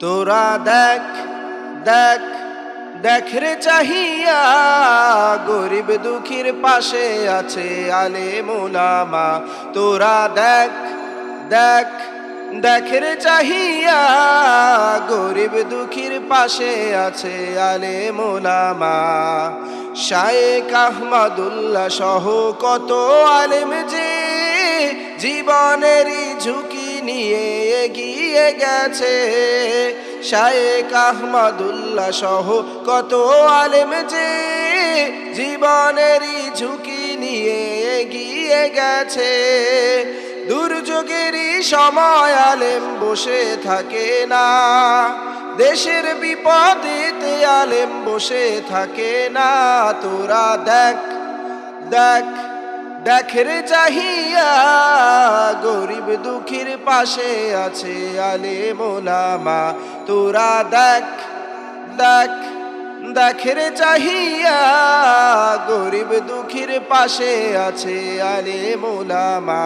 তোরা দেখ দেখ দেখ রে চাহিয়া, গরিব দুঃখীর পাশে আছে আলে মোলামা তোরা দেখ দেখ দেখ রে চাহিয়া, গরিব দুঃখীর পাশে আছে আলে মোলামা শায়েক আহমদুল্লাহ সহ কত আলেম যে জীবনেরই ঝুঁকি গেছে। শায়েক আহমদুল্লাহ সহ কত আলেম যে জীবনেরই ঝুঁকি নিয়ে এগিয়ে গেছে। দুর্যোগেরই সময় আলেম বসে থাকে না। দেশের বিপদেতে আলেম বসে থাকে না। তোরা দেখ দেখ দেখ রে চাহিয়া দুঃখীর পাশে আছে আলে মোলামা তোরা দেখ দেখ, দেখের চাহিয়া গরিব দুঃখীর পাশে আছে আলে মোলামা